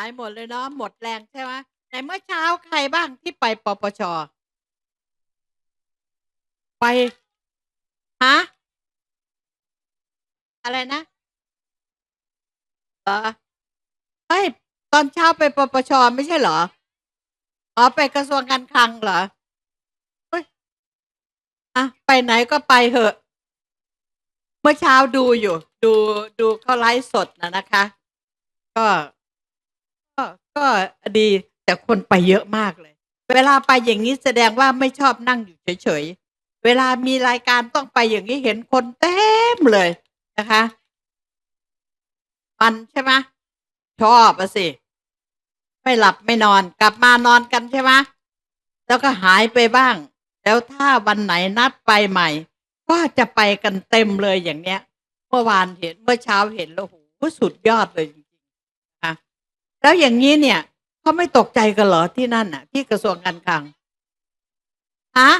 ายหมดเลยเนาะหมดแรงใช่ไหมไหนเมื่อเช้าใครบ้างที่ไปปปชไปฮะอะไรนะเหรอเฮ้ยตอนเช้าไปปปชไม่ใช่เหรออ๋อไปกระทรวงการคลังเหรอเฮ้ยอะไปไหนก็ไปเถอะ เมื่อเช้าดูอยู่ ดูดูเขาไลฟ์สดนะนะคะ ก็ ก็ก็ดีแต่คนไปเยอะมากเลย เวลาไปอย่างนี้แสดงว่าไม่ชอบนั่งอยู่เฉยๆ เวลามีรายการต้องไปอย่างนี้เห็นคนเต็มเลยนะคะมันใช่ไหมชอบอะสิ ไม่หลับไม่นอนกลับมานอนกันใช่ไหมแล้วก็หายไปบ้าง แล้วถ้าวันไหนนัดไปใหม่ ก็จะไปกันเต็มเลยอย่างเนี้ย เมื่อวานเห็นเมื่อเช้าเห็นแล้วโหสุดยอดเลยจ แล้วอย่างนี้เนี่ยเขาไม่ตกใจกันเหรอที่นั่นน่ะ ที่กระทรวงการคลังฮะ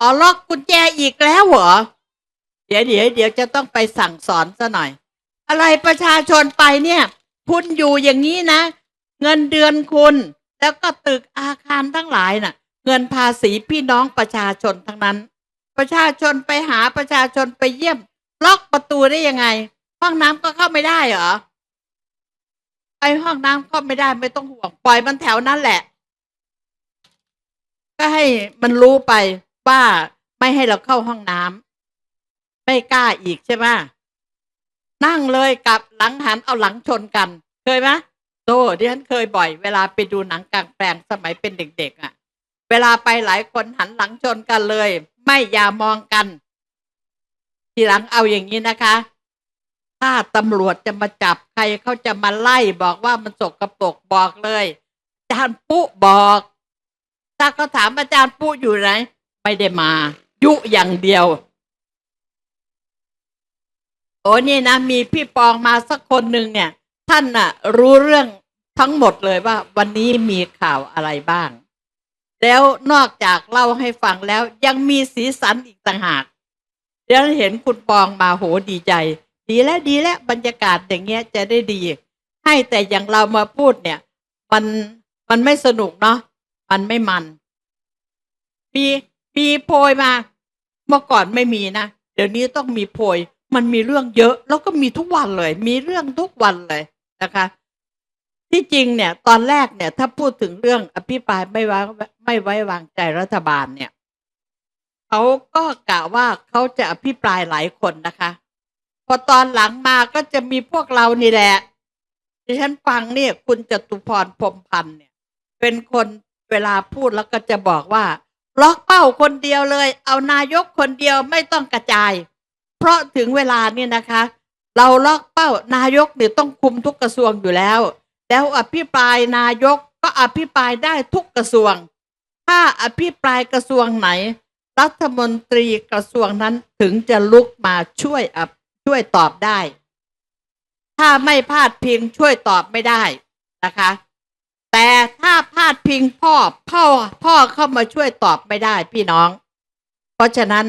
อ๋อล็อกกุญแจอีกแล้วเหรอเดี๋ยวเดี๋ยวเดี๋ยวจะต้องไปสั่งสอนซะหน่อย อะไรประชาชนไปเนี่ย คุณอยู่อย่างนี้นะ เงินเดือนคุณ แล้วก็ตึกอาคารทั้งหลายน่ะ เงินภาษีพี่น้องประชาชนทั้งนั้น ประชาชนไปหาประชาชนไปเยี่ยม ล็อกประตูได้ยังไง ห้องน้ำก็เข้าไม่ได้เหรอ ห้องน้ำเข้าไม่ได้ไม่ต้องห่วงปล่อยมันแถวนั้นแหละ ก็ให้มันรู้ไปว่าไม่ให้เราเข้าห้องน้ำไม่กล้าอีกใช่ไหมนั่งเลยกับหลังหันเอาหลังชนกัน เคยไหมโตดิฉันเคยบ่อย เวลาไปดูหนังกลางแปลงสมัยเป็นเด็กๆอะ่ะ เวลาไปหลายคนหันหลังชนกันเลย ไม่อย่ามองกัน ทีหลังเอาอย่างนี้นะคะ ถ้าตำรวจจะมาจับใครเขาจะมาไล่บอกว่ามันสกรปรกบอกเลยอาจารย์ปุ๊บอกถ้าเขาถามอาจารย์ปุ๊อยู่ไหนไม่ได้มา ยุอย่างเดียว โอ้นี่นะมีพี่ปองมาสักคนหนึ่งเนี่ย ท่านน่ะ รู้เรื่องทั้งหมดเลยว่า วันนี้มีข่าวอะไรบ้าง แล้วนอกจากเล่าให้ฟังแล้วยังมีสีสันอีกต่างหากเดี๋ยวเห็นคุณปองมาโหดีใจ ดีแล้วดีแล้วบรรยากาศอย่างเงี้ยจะได้ดี ให้แต่อย่างเรามาพูดเนี่ย มันมันไม่สนุกเนาะมันไม่มัน มีมีโพยมา เมื่อก่อนไม่มีนะเดี๋ยวนี้ต้องมีโพย มันมีเรื่องเยอะ แล้วก็มีทุกวันเลย มีเรื่องทุกวันเลยนะคะ ที่จริงเนี่ย ตอนแรกเนี่ย ถ้าพูดถึงเรื่องอภิปรายไม่ไว้ไม่ไว้วางใจรัฐบาลเนี่ยเขาก็กะว่าเขาจะอภิปรายหลายคนนะคะ พอตอนหลังมาก็จะมีพวกเรานี่แหละดิฉันฟังเนี่ย คุณจตุพรพรมพันธ์เนี่ย เป็นคนเวลาพูดแล้วก็จะบอกว่า ล็อกเป้าคนเดียวเลย เอานายกคนเดียวไม่ต้องกระจาย เพราะถึงเวลาเนี่ยนะคะ เราล็อกเป้านายกเนี่ยต้องคุมทุกกระทรวงอยู่แล้ว แล้วอภิปรายนายกก็อภิปรายได้ทุกกระทรวง ถ้าอภิปรายกระทรวงไหน รัฐมนตรีกระทรวงนั้นถึงจะลุกมาช่วยอับ ช่วยตอบได้ ถ้าไม่พาดพิงช่วยตอบไม่ได้นะคะ แต่ถ้าพาดพิงพ่อพ่อพ่อเข้ามาช่วยตอบไม่ได้พี่น้อง เพราะฉะนั้น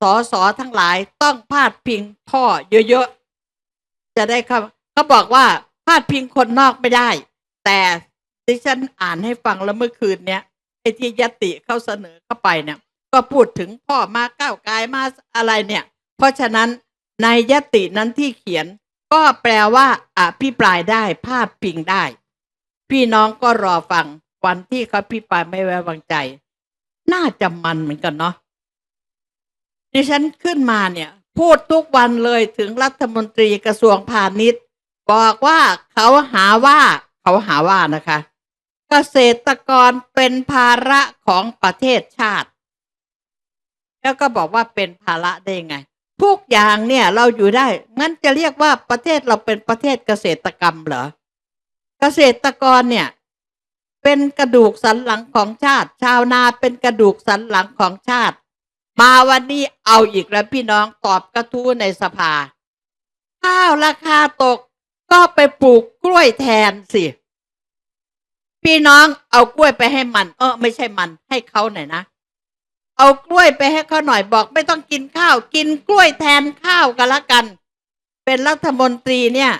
สอสอทั้งหลายต้องพาดพิงพ่อเยอะๆ จะได้เขาเขาบอกว่าพาดพิงคนนอกไม่ได้ แต่ดิฉันอ่านให้ฟังแล้วเมื่อคืนเนี้ยไอ้ที่ยติเขาเสนอเข้าไปเนี่ย ก็พูดถึงพ่อมาก้าวกายมาอะไรเนี่ย เพราะฉะนั้น ในยตินั้นที่เขียน ก็แปลว่าอภิปรายได้พาดพิงได้ พี่น้องก็รอฟังวันที่เขาพิปรายไม่ไว้วางใจ น่าจะมันเหมือนกันเนาะดิฉันขึ้นมาเนี่ย พูดทุกวันเลยถึงรัฐมนตรีกระทรวงพาณิชย์ บอกว่าเขาหาว่าเขาหาว่านะคะ เกษตรกรเป็นภาระของประเทศชาติ แล้วก็บอกว่าเป็นภาระได้ไง ทุกอย่างเนี่ยเราอยู่ได้ งั้นจะเรียกว่าประเทศเราเป็นประเทศเกษตรกรรมเหรอ เกษตรกรเนี่ย เป็นกระดูกสันหลังของชาติ ชาวนาเป็นกระดูกสันหลังของชาติ มาวันนี้เอาอีกแล้วพี่น้องตอบกระทู้ในสภา ข้าวราคาตกก็ไปปลูกกล้วยแทนสิ พี่น้องเอากล้วยไปให้มัน เออไม่ใช่มันให้เขาหน่อยนะ เอากล้วยไปให้เขาหน่อยบอกไม่ต้องกินข้าว กินกล้วยแทนข้าวกันละกัน เป็นรัฐมนตรีเนี่ย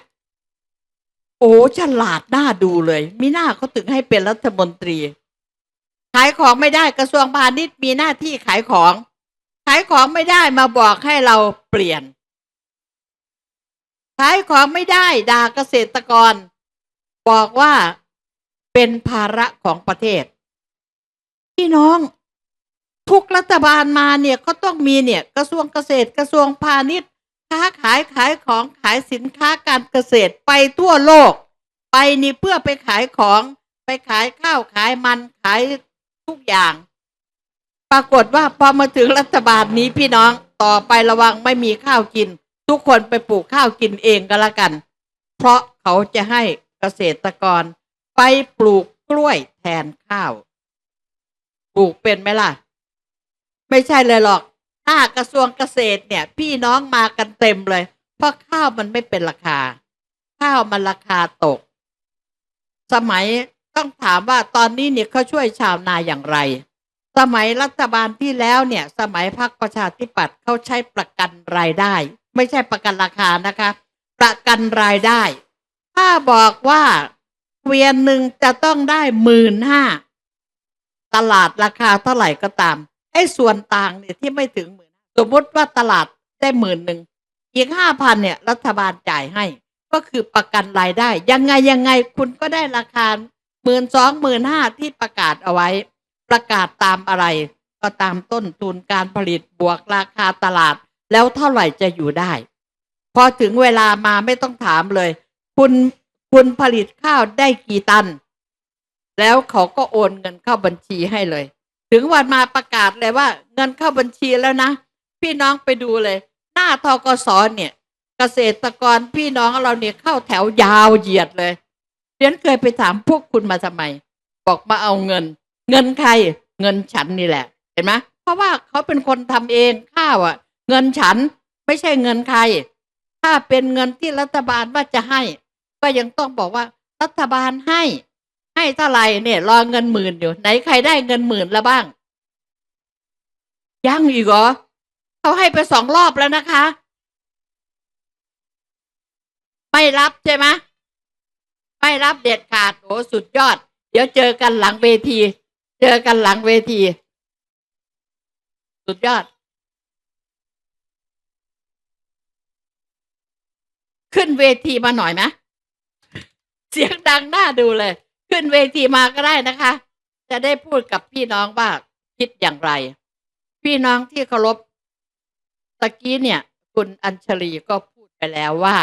โอ้ฉลาดหน่าดูเลย มีหน้าเขาถึงให้เป็นรัฐมนตรี ขายของไม่ได้กระทรวงพาณิชย์มีหน้าที่ขายของ ขายของไม่ได้มาบอกให้เราเปลี่ยน ขายของไม่ได้ด่าเกษตรกร บอกว่าเป็นภาระของประเทศพี่น้อง ทุกรัฐบาลมาเนี่ยก็ต้องมีเนี่ยกระทรวงเกษตรกระทรวงพาณิชย์ค้าขายขายของขายสินค้าการเกษตรไปทั่วโลก ไปนี่เพื่อไปขายของไปขายข้าวขายมันขายทุกอย่าง ปรากฏว่าพอมาถึงรัฐบาลนี้พี่น้องต่อไประวังไม่มีข้าวกิน ทุกคนไปปลูกข้าวกินเองก็แล้วกัน เพราะเขาจะให้เกษตรกรไปปลูกกล้วยแทนข้าว ปลูกเป็นไหมล่ะ ไม่ใช่เลยหรอก ถ้ากระทรวงเกษตรเนี่ย พี่น้องมากันเต็มเลย เพราะข้าวมันไม่เป็นราคา ข้าวมันราคาตก สมัยต้องถามว่าตอนนี้เนี่ยเขาช่วยชาวนาอย่างไร สมัยรัฐบาลที่แล้วเนี่ย สมัยพรรคประชาธิปัตย์เขาใช้ประกันรายได้ ไม่ใช่ประกันราคานะคะ ประกันรายได้ ถ้าบอกว่าเวียนหนึ่งจะต้องได้หมื่นห้าตลาดราคาเท่าไหร่ก็ตาม ไอ้ส่วนต่างเนี่ยที่ไม่ถึงหมื่นสมมติว่าตลาดได้หมื่นหนึ่งอีกห้าพันเนี่ย รัฐบาลจ่ายให้ ก็คือประกันรายได้ ยังไงยังไงคุณก็ได้ราคาหมื่นสองหมื่นห้าที่ประกาศเอาไว้ ประกาศตามอะไร ก็ตามต้นทุนการผลิตบวกราคาตลาด แล้วเท่าไหร่จะอยู่ได้ พอถึงเวลามาไม่ต้องถามเลย คุณคุณผลิตข้าวได้กี่ตัน แล้วเขาก็โอนเงินเข้าบัญชีให้เลย ถึงวันมาประกาศเลยว่า เงินเข้าบัญชีแล้วนะ พี่น้องไปดูเลย หน้าทกสเนี่ย เกษตรกรพี่น้องเราเนี่ยเข้าแถวยาวเหยียดเลยเรียนเคยไปถามพวกคุณมาทำไม บอกมาเอาเงิน เงินใคร เงินฉันนี่แหละ เห็นไหมเพราะว่าเขาเป็นคนทำเองข้าวอะ่ะ เงินฉันไม่ใช่เงินใคร ถ้าเป็นเงินที่รัฐบาลว่าจะให้ ก็ยังต้องบอกว่ารัฐบาลให้ ให้เท่าไหร่เนี่ย รอเงินหมื่นอยู่ไหนใครได้เงินหมื่นแล้วบ้าง ยังอีกเหรอเขาให้ไปสองรอบแล้วนะคะ ไม่รับใช่ไหมไม่รับเด็ดขาดโอ้สุดยอด เดี๋ยวเจอกันหลังเวที เจอกันหลังเวที สุดยอด ขึ้นเวทีมาหน่อยไหมเสียงดังน่าดูเลย ขึ้นเวทีมาก็ได้นะคะ จะได้พูดกับพี่น้องว่าคิดอย่างไร พี่น้องที่เคารพตะกี้เนี่ย คุณอัญชลีก็พูดไปแล้วว่า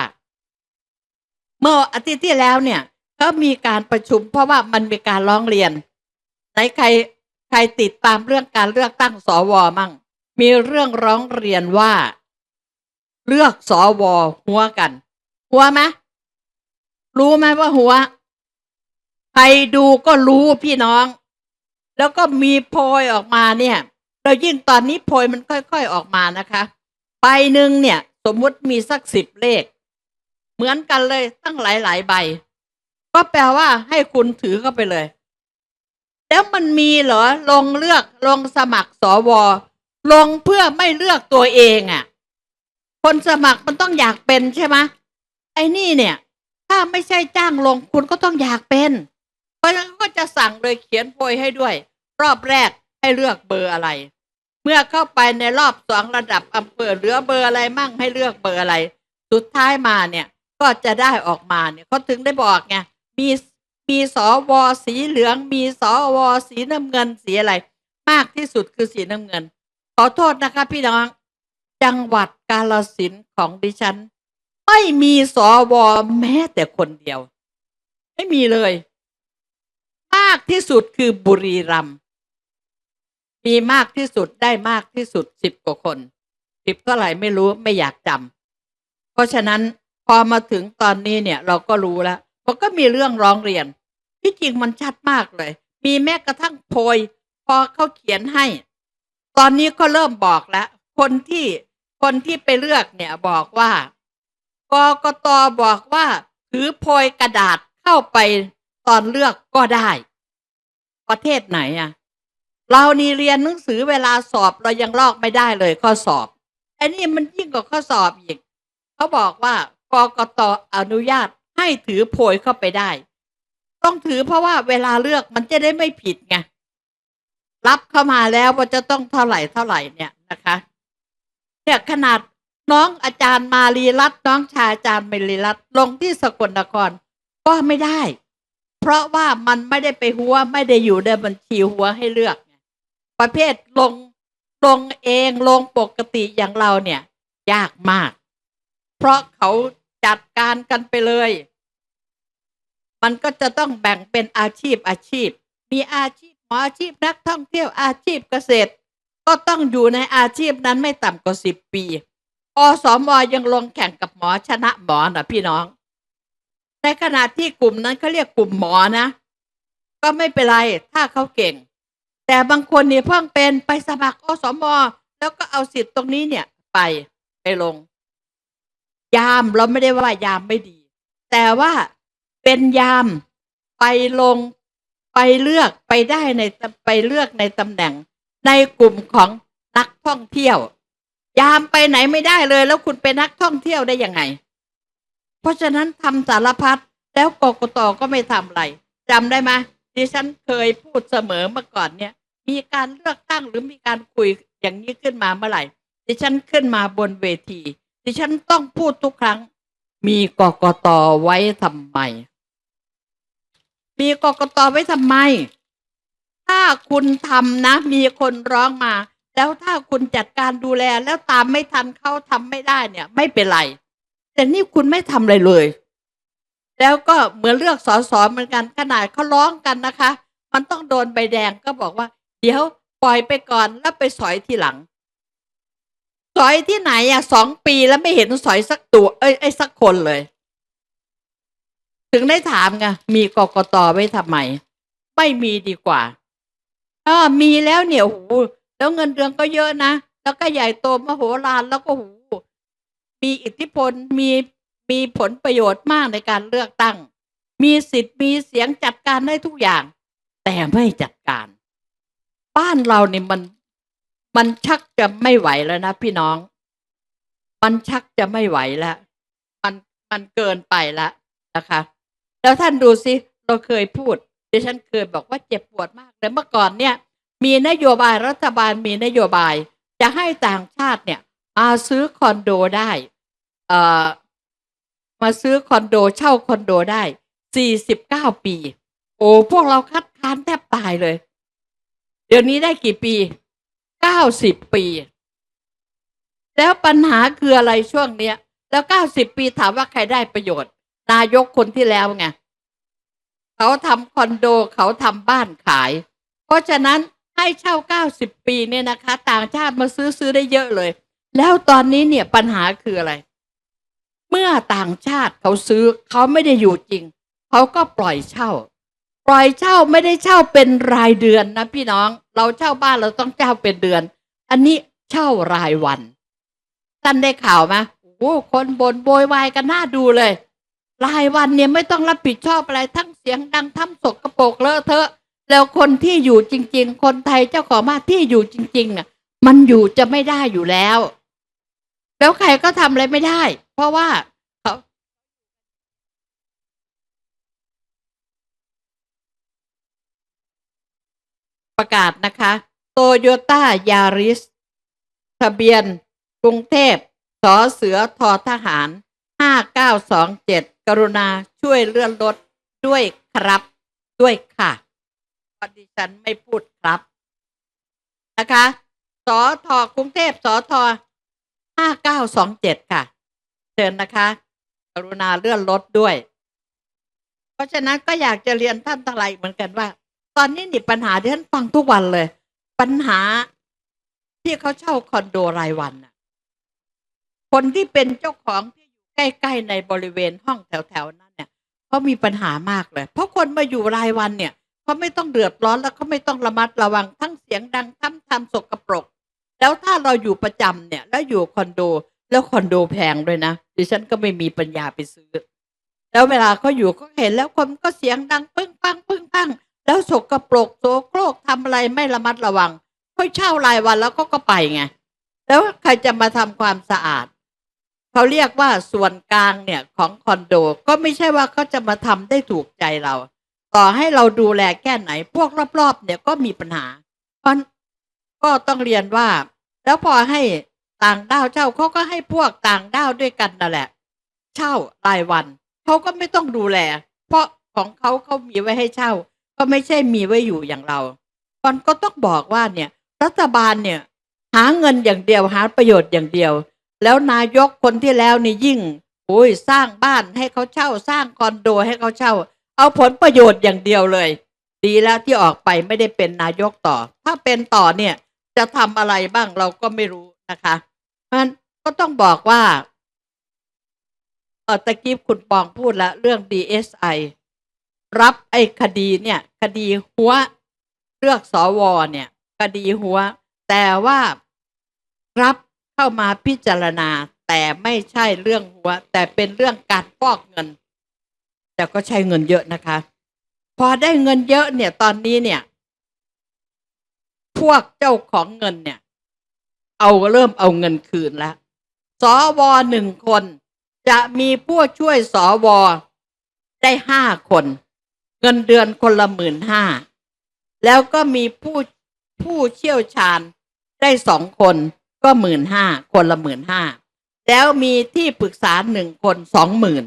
เมื่ออาทิตย์ที่แล้วเนี่ย ก็มีการประชุมเพราะว่ามันมีการร้องเรียนไหนใครใครติดตามเรื่องการเลือกตั้งสวมั่ง มีเรื่องร้องเรียนว่า เลือกสวหัวกัน หัวไหมรู้ไหมว่าหัว ใครดูก็รู้พี่น้อง แล้วก็มีโพยออกมาเนี่ยแล้วยิ่งตอนนี้โพยมันค่อยๆออกมานะคะใบหนึ่งเนี่ย สมมุติมีสักสิบเลข เหมือนกันเลยตั้งหลายๆใบ ก็แปลว่าให้คุณถือเข้าไปเลย แล้วมันมีเหรอลงเลือกลงสมัครสวลงเพื่อไม่เลือกตัวเองอะ่ะ คนสมัครมันต้องอยากเป็นใช่ไหมไอ้นี่เนี่ย ถ้าไม่ใช่จ้างลงคุณก็ต้องอยากเป็น เพราะฉะนั้นก็จะสั่งโดยเขียนโพยให้ด้วย รอบแรกให้เลือกเบอร์อะไร เมื่อเข้าไปในรอบสองระดับอำเภอเหลือเบอร์อะไรมั่งให้เลือกเบอร์อะไร สุดท้ายมาเนี่ยก็จะได้ออกมาเนี่ยเขาถึงได้บอกไงมีมีสวสีเหลือง มีสวสีน้ำเงินสีอะไร มากที่สุดคือสีน้ำเงิน ขอโทษนะคะพี่น้อง จังหวัดกาลสินของดิฉัน ไม่มีสวแม้แต่คนเดียว ไม่มีเลยากที่สุดคือบุรีรัมย์มีมากที่สุดได้มากที่สุดสิบกว่าคนสิบเท่าไหร่ไม่รู้ไม่อยากจำเพราะฉะนั้นพอมาถึงตอนนี้เนี่ยเราก็รู้แล้วมันก็มีเรื่องร้องเรียน ที่จริงมันชัดมากเลย มีแม้กระทั่งโพย พอเขาเขียนให้ ตอนนี้ก็เริ่มบอกแล้ว คนที่คนที่ไปเลือกเนี่ยบอกว่ากกตบอกว่าถือโพยกระดาษเข้าไปตอนเลือกก็ได้ ประเทศไหนอะเรานี่เรียนหนังสือเวลาสอบเรายังลอกไม่ได้เลยข้อสอบไอ้นี่มันยิ่งกว่าข้อสอบอีกเขาบอกว่ากกตอนุญาตให้ถือโพยเข้าไปได้ ต้องถือเพราะว่าเวลาเลือกมันจะได้ไม่ผิดไงรับเข้ามาแล้วว่าจะต้องเท่าไหร่เท่าไหร่เนี่ยนะคะ เนี่ยขนาดน้องอาจารย์มารีรัตน้องชายอาจารย์มารีรัตลงที่สกลนครก็ไม่ได้ เพราะว่ามันไม่ได้ไปหัวไม่ได้อยู่ในบัญชีหัวให้เลือก ประเภทลงลงเองลงปกติอย่างเราเนี่ย ยากมาก เพราะเขาจัดการกันไปเลย มันก็จะต้องแบ่งเป็นอาชีพอาชีพ มีอาชีพหมออาชีพนักท่องเที่ยวอาชีพเกษตร ก็ต้องอยู่ในอาชีพนั้นไม่ต่ำกว่าสิบปี อสมอยังลงแข่งกับหมอชนะหมอนะพี่น้อง ในขณะที่กลุ่มนั้นเขาเรียกกลุ่มหมอนะ ก็ไม่เป็นไรถ้าเขาเก่ง แต่บางคนเนี่ยเพิ่งเป็นไปสมัครอสมแล้วก็เอาสิทธิ์ตรงนี้เนี่ยไปไปลง ยามเราไม่ได้ว่ายามไม่ดี แต่ว่าเป็นยามไปลงไปเลือกไปได้ในไปเลือกในตำแหน่ง ในกลุ่มของนักท่องเที่ยว ยามไปไหนไม่ได้เลย แล้วคุณเป็นนักท่องเที่ยวได้ยังไง เพราะฉะนั้นทำสารพัดแล้วกกตก็ไม่ทำอะไรจำได้ไหมดิฉันเคยพูดเสมอเมื่อก่อนเนี่ย มีการเลือกตั้งหรือมีการคุยอย่างนี้ขึ้นมาเมื่อไหร่ ดิฉันขึ้นมาบนเวที ดิฉันต้องพูดทุกครั้ง มีกกตไว้ทำไม มีกกตไว้ทำไม ถ้าคุณทำนะ มีคนร้องมา แล้วถ้าคุณจัดการดูแลแล้วตามไม่ทันเขาทำไม่ได้เนี่ย ไม่เป็นไร แต่นี่คุณไม่ทำอะไรเลย แล้วก็เหมือนเลือกสอสอเหมือนกันขนาดเขาร้องกันนะคะ มันต้องโดนใบแดงก็บอกว่า เดี๋ยวปล่อยไปก่อนแล้วไปสอยทีหลัง สอยที่ไหนอะสองปีแล้วไม่เห็นสอยสักตัวเอ้ยไอ้สักคนเลย ถึงได้ถามไงมีกกตไว้ทำไม ไม่มีดีกว่าเออมีแล้วเนี่ยโหแล้วเงินเดือนก็เยอะนะแล้วก็ใหญ่โตมโหฬารแล้วก็โห มีอิทธิพลมีมีผลประโยชน์มากในการเลือกตั้ง มีสิทธิ์มีเสียงจัดการได้ทุกอย่าง แต่ไม่จัดการ บ้านเราเนี่ยมันมันชักจะไม่ไหวแล้วนะพี่น้อง มันชักจะไม่ไหวแล้ว มันมันเกินไปแล้วนะคะ แล้วท่านดูสิเราเคยพูดดิฉันเคยบอกว่าเจ็บปวดมากเลยเมื่อก่อนเนี่ย มีนโยบายรัฐบาลมีนโยบาย จะให้ต่างชาติเนี่ยมาซื้อคอนโดได้ เอ่อมาซื้อคอนโดเช่าคอนโดได้สี่สิบเก้าปี โอ้พวกเราคัดค้านแทบตายเลย เดี๋ยวนี้ได้กี่ปีเก้าสิบปี แล้วปัญหาคืออะไรช่วงเนี้ย แล้วเก้าสิบปีถามว่าใครได้ประโยชน์ นายกคนที่แล้วไงเขาทำคอนโดเขาทำบ้านขาย เพราะฉะนั้นให้เช่าเก้าสิบปีเนี่ยนะคะ ต่างชาติมาซื้อซื้อได้เยอะเลย แล้วตอนนี้เนี่ยปัญหาคืออะไร เมื่อต่างชาติเขาซื้อเขาไม่ได้อยู่จริง เขาก็ปล่อยเช่า ปล่อยเช่าไม่ได้เช่าเป็นรายเดือนนะพี่น้อง เราเช่าบ้านเราต้องเช่าเป็นเดือน อันนี้เช่ารายวันท่านได้ข่าวไหมโอ้คนบนโวยวายกันหน้าดูเลย รายวันเนี่ยไม่ต้องรับผิดชอบอะไรทั้งเสียงดังทำสกปรกเลอะเทอะ แล้วคนที่อยู่จริง ๆ คนไทยเจ้าของบ้านที่อยู่จริงๆอะ มันอยู่จะไม่ได้อยู่แล้ว แล้วใครก็ทำอะไรไม่ได้ เพราะว่าเขาประกาศนะคะโตโยต้ายาริสทะเบียนกรุงเทพสอเสือทอทหารห้าเก้าสองเจ็ดกรุณาช่วยเลื่อนรถด้วยครับด้วยค่ะพราะดิฉันไม่พูดครับ นะคะสอทอกรุงเทพสอทอห้าเก้าสองเจ็ดค่ะ เชิญนะคะ กรุณาเลื่อนรถด้วย เพราะฉะนั้นก็อยากจะเรียนท่านทั้งหลายเหมือนกันว่า ตอนนี้นี่ปัญหาที่ท่านฟังทุกวันเลย ปัญหาที่เขาเช่าคอนโดรายวันน่ะคนที่เป็นเจ้าของที่อยู่ใกล้ๆในบริเวณห้องแถวๆนั้นเนี่ยเขามีปัญหามากเลย เพราะคนมาอยู่รายวันเนี่ยเขาไม่ต้องเดือดร้อนแล้วเขาไม่ต้องระมัดระวังทั้งเสียงดังทั้งทำสกปรก แล้วถ้าเราอยู่ประจำเนี่ย แล้วอยู่คอนโด แล้วคอนโดแพงด้วยนะดิฉันก็ไม่มีปัญญาไปซื้อ แล้วเวลาเขาอยู่เขาเห็นแล้วคนก็เสียงดังปึ้งปังปึ้งปังแล้วสกปรกโสโครกทำอะไรไม่ระมัดระวังเขาเช่ารายวันแล้วก็ก็ไปไงแล้วใครจะมาทำความสะอาดเขาเรียกว่าส่วนกลางเนี่ยของคอนโดก็ไม่ใช่ว่าเขาจะมาทำได้ถูกใจเรา ต่อให้เราดูแลแค่ไหน พวกรอบๆเนี่ยก็มีปัญหาเพราะก็ต้องเรียนว่า แล้วพอให้ ต่างด้าวเช่าเขาก็ให้พวกต่างด้าวด้วยกันนั่นแหละ เช่ารายวันเขาก็ไม่ต้องดูแล เพราะของเขาเขามีไว้ให้เช่า ก็ไม่ใช่มีไว้อยู่อย่างเรามันก็ต้องบอกว่าเนี่ย รัฐบาลเนี่ย หาเงินอย่างเดียวหาประโยชน์อย่างเดียว แล้วนายกคนที่แล้วนี่ยิ่งโอ้ยสร้างบ้านให้เขาเช่าสร้างคอนโดให้เขาเช่า เอาผลประโยชน์อย่างเดียวเลย ดีแล้วที่ออกไปไม่ได้เป็นนายกต่อ ถ้าเป็นต่อเนี่ยจะทำอะไรบ้างเราก็ไม่รู้นะคะ เพราะฉะนั้นก็ต้องบอกว่าเออตะกี้คุณปองพูดแล้วเรื่อง DSI รับไอ้คดีเนี่ย คดีหัวเลือกสวเนี่ย คดีหัว แต่ว่ารับเข้ามาพิจารณา แต่ไม่ใช่เรื่องหัว แต่เป็นเรื่องการฟอกเงิน แต่ก็ใช้เงินเยอะนะคะ พอได้เงินเยอะเนี่ยตอนนี้เนี่ย พวกเจ้าของเงินเนี่ย เอาเริ่มเอาเงินคืนแล้วสวหนึ่งคน จะมีผู้ช่วยสวได้ห้าคน เงินเดือนคนละหมื่นห้าแล้วก็มีผู้ผู้เชี่ยวชาญได้สองคนก็หมื่นห้าคนละหมื่นห้าแล้วมีที่ปรึกษาหนึ่งคนสองหมื่น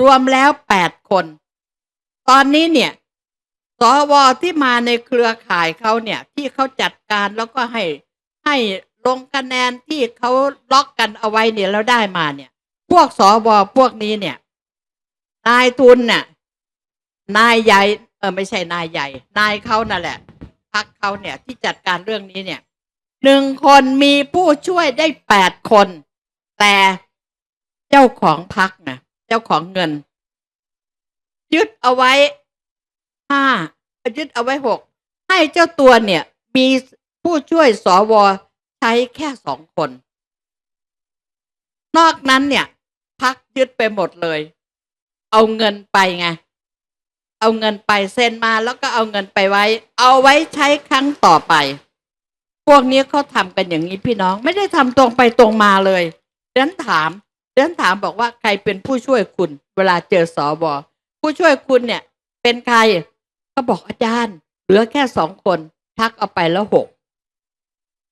รวมแล้วแปดคน ตอนนี้เนี่ยสวที่มาในเครือข่ายเขาเนี่ย ที่เขาจัดการแล้วก็ให้ ให้ลงคะแนนที่เขาล็อกกันเอาไว้เนี่ยแล้วได้มาเนี่ย พวกสวพวกนี้เนี่ย นายทุนเนี่ยนายใหญ่เออไม่ใช่นายใหญ่ นายเขานั่นแหละพักเขาเนี่ยที่จัดการเรื่องนี้เนี่ยหนึ่งคนมีผู้ช่วยได้แปดคน แต่เจ้าของพักนะเจ้าของเงิน ยึดเอาไว้ห้ายึดเอาไว้หกให้เจ้าตัวเนี่ย มี ผู้ช่วยสวใช้แค่สองคน นอกนั้นเนี่ยพักยึดไปหมดเลย เอาเงินไปไง เอาเงินไปเซ็นมาแล้วก็เอาเงินไปไว้ เอาไว้ใช้ครั้งต่อไป พวกนี้เขาทำกันอย่างนี้พี่น้องไม่ได้ทำตรงไปตรงมาเลยเดนถามเดนถามบอกว่าใครเป็นผู้ช่วยคุณ เวลาเจอสอบอผู้ช่วยคุณเนี่ย เป็นใครเขาบอกอาจารย์ เหลือแค่สองคน พักเอาไปแล้วหก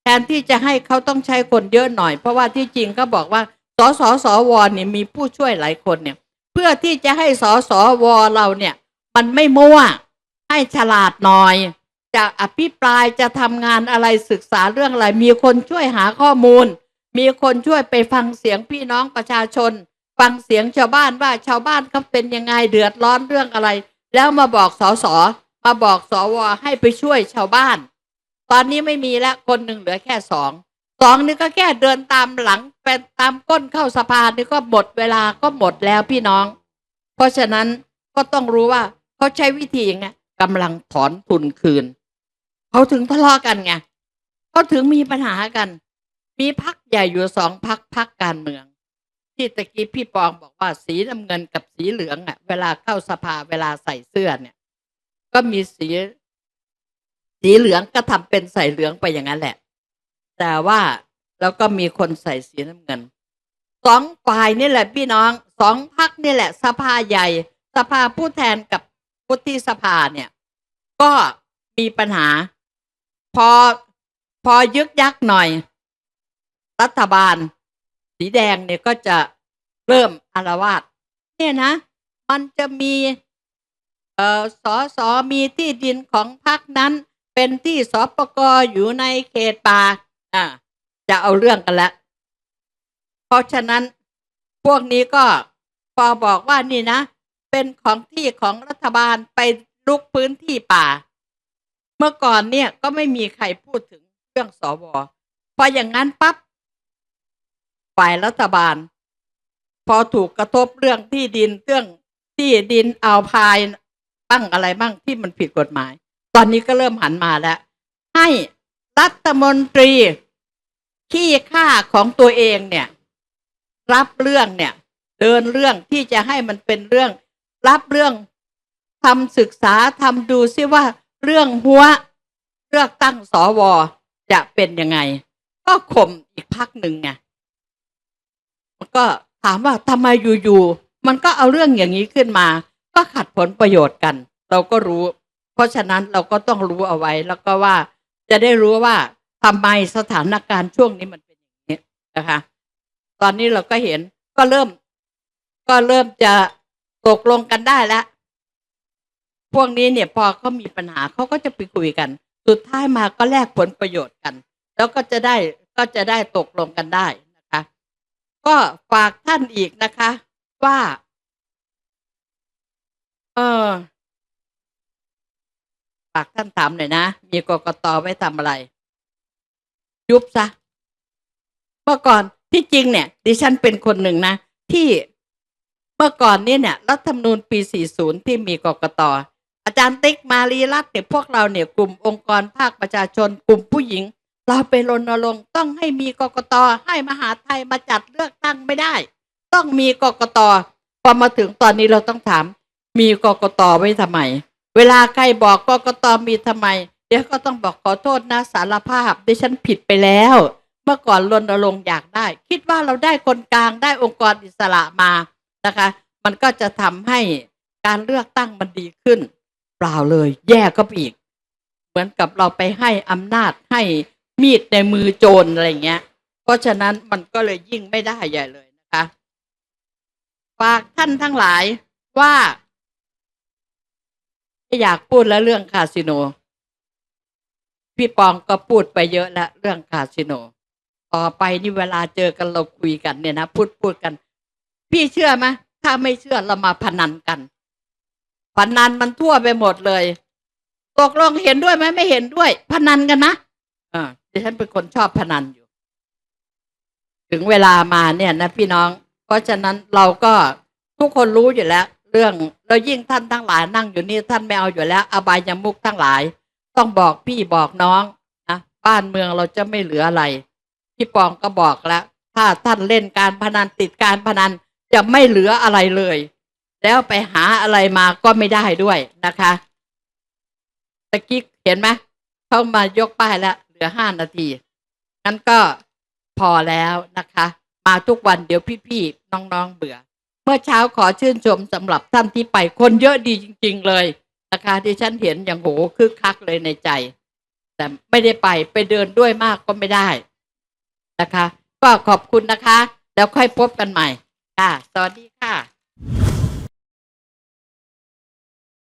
แทนที่จะให้เขาต้องใช้คนเยอะหน่อย เพราะว่าที่จริงก็บอกว่าสสสวเนี่ยมีผู้ช่วยหลายคนเนี่ย เพื่อที่จะให้สสวเราเนี่ย มันไม่มั่วให้ฉลาดหน่อย จะอภิปรายจะทำงานอะไรศึกษาเรื่องอะไร มีคนช่วยหาข้อมูล มีคนช่วยไปฟังเสียงพี่น้องประชาชน ฟังเสียงชาวบ้านว่าชาวบ้านเขาเป็นยังไงเดือดร้อนเรื่องอะไร แล้วมาบอกสสมาบอกสวให้ไปช่วยชาวบ้าน ตอนนี้ไม่มีแล้วคนหนึ่งเหลือแค่สองสองนี่ก็แค่เดินตามหลังเป็นตามก้นเข้าสภานี่ก็หมดเวลาก็หมดแล้วพี่น้อง เพราะฉะนั้นก็ต้องรู้ว่าเขาใช้วิธียังไงกำลังถอนทุนคืนเขาถึงทะเลาะกันไงเขาถึงมีปัญหากัน มีพักใหญ่อยู่สองพักพักการเมือง ที่ตะกี้พี่ปองบอกว่าสีน้ำเงินกับสีเหลืองอะ เวลาเข้าสภาเวลาใส่เสื้อเนี่ย ก็มีสี สีเหลืองก็ทำเป็นใส่เหลืองไปอย่างนั้นแหละ แต่ว่าแล้วก็มีคนใส่สีน้ำเงินสองฝ่ายนี่แหละพี่น้องสองพักนี่แหละ สภาใหญ่ สภาผู้แทนกับพุทธิสภาเนี่ย ก็มีปัญหา พอพอยึกยักหน่อย รัฐบาล สีแดงเนี่ยก็จะเริ่มอารวาสเนี่ยนะ มันจะมีเออสอสอมีที่ดินของพรรคนั้น เป็นที่สปกอยู่ในเขตป่าอ่าจะเอาเรื่องกันล้วเพราะฉะนั้นพวกนี้ก็พอบอกว่านี่นะ เป็นของที่ของรัฐบาลไปลุกพื้นที่ป่า เมื่อก่อนเนี่ยก็ไม่มีใครพูดถึงเรื่องสวพออย่างนั้นปั๊บฝ่ายรัฐบาล พอถูกกระทบเรื่องที่ดินเรื่องที่ดินเอาพายบ้างอะไรบ้างที่มันผิดกฎหมาย ตอนนี้ก็เริ่มหันมาแล้ว ให้รัฐมนตรีขี้ข้าของตัวเองเนี่ย รับเรื่องเนี่ย เดินเรื่องที่จะให้มันเป็นเรื่อง รับเรื่องทำศึกษาทำดูซิว่าเรื่องหัวเลือกตั้งสวจะเป็นยังไง ก็ข่มอีกพักหนึ่งไงมันก็ถามว่าทำไมอยู่ๆมันก็เอาเรื่องอย่างนี้ขึ้นมา ก็ขัดผลประโยชน์กัน เราก็รู้ ราะฉะนั้นเราก็ต้องรู้เอาไว้ แล้วก็ว่าจะได้รู้ว่าทำไมสถานการณ์ช่วงนี้มันเป็นอย่างนี้นะคะ ตอนนี้เราก็เห็นก็เริ่ม ก็เริ่มจะตกลงกันได้แล้วพวกนี้เนี่ยพอเขามีปัญหาเขาก็จะไปคุยกัน สุดท้ายมาก็แลกผลประโยชน์กัน แล้วก็จะได้ก็จะได้ตกลงกันได้นะคะ ก็ฝากท่านอีกนะคะ ว่า เออ ฝากท่านถามหน่อยนะ มีกกตไว้ทำอะไร ยุบซะเมื่อก่อนที่จริงเนี่ย ดิฉันเป็นคนหนึ่งนะ ที่เมื่อก่อนนี้เนี่ยรัฐธรรมนูญปี 40 ที่มีกกตอาจารย์ติ๊กมารีรัตเนี่ยพวกเราเนี่ยกลุ่มองค์กรภาคประชาชน กลุ่มผู้หญิง เราไปรณรงค์ต้องให้มีกกตให้มหาไทยมาจัดเลือกตั้งไม่ได้ ต้องมีกกตพอมาถึงตอนนี้เราต้องถาม มีกกตไว้ทำไม เวลาใครบอกกกตมีทำไม เดี๋ยวก็ต้องบอกขอโทษนะสารภาพดิฉันผิดไปแล้ว เมื่อก่อนรณรงค์อยากได้ คิดว่าเราได้คนกลางได้องค์กรอิสระมานะคะ มันก็จะทำให้การเลือกตั้งมันดีขึ้น เปล่าเลย แย่ก็ไปอีก เหมือนกับเราไปให้อำนาจให้มีดในมือโจรอะไรเงี้ย เพราะฉะนั้นมันก็เลยยิ่งไม่ได้ใหญ่เลยนะคะฝากท่านทั้งหลายว่า ไม่อยากพูดแล้วเรื่องคาสิโน พี่ปองก็พูดไปเยอะแล้วเรื่องคาสิโนต่อไปนี่เวลาเจอกันเราคุยกันเนี่ยนะพูดพูดกัน พี่เชื่อไหมถ้าไม่เชื่อเรามาพนันกันพนันมันทั่วไปหมดเลยตกลงเห็นด้วยไหมไม่เห็นด้วย พนันกันนะอ่าดิฉันเป็นคนชอบพนันอยู่ ถึงเวลามาเนี่ยนะพี่น้อง เพราะฉะนั้นเราก็ทุกคนรู้อยู่แล้ว เรื่องเรายิ่งท่านทั้งหลายนั่งอยู่นี่ท่านไม่เอาอยู่แล้ว อบายมุกทั้งหลาย ต้องบอกพี่บอกน้องนะบ้านเมืองเราจะไม่เหลืออะไรพี่ปองก็บอกแล้ว ถ้าท่านเล่นการพนันติดการพนันจะไม่เหลืออะไรเลย แล้วไปหาอะไรมาก็ไม่ได้ด้วยนะคะตะกี้เห็นไหมเข้ามายกป้ายแล้วเหลือห้านาทีงั้นก็พอแล้วนะคะ มาทุกวันเดี๋ยวพี่ๆน้องๆเบื่อ เมื่อเช้าขอชื่นชมสำหรับท่านที่ไปคนเยอะดีจริง ๆ เลยนะคะที่ฉันเห็นอย่างโหคึกคักเลยในใจ แต่ไม่ได้ไปไปเดินด้วยมากก็ไม่ได้นะคะ ก็ขอบคุณนะคะ แล้วค่อยพบกันใหม่ค่ะสวัสดี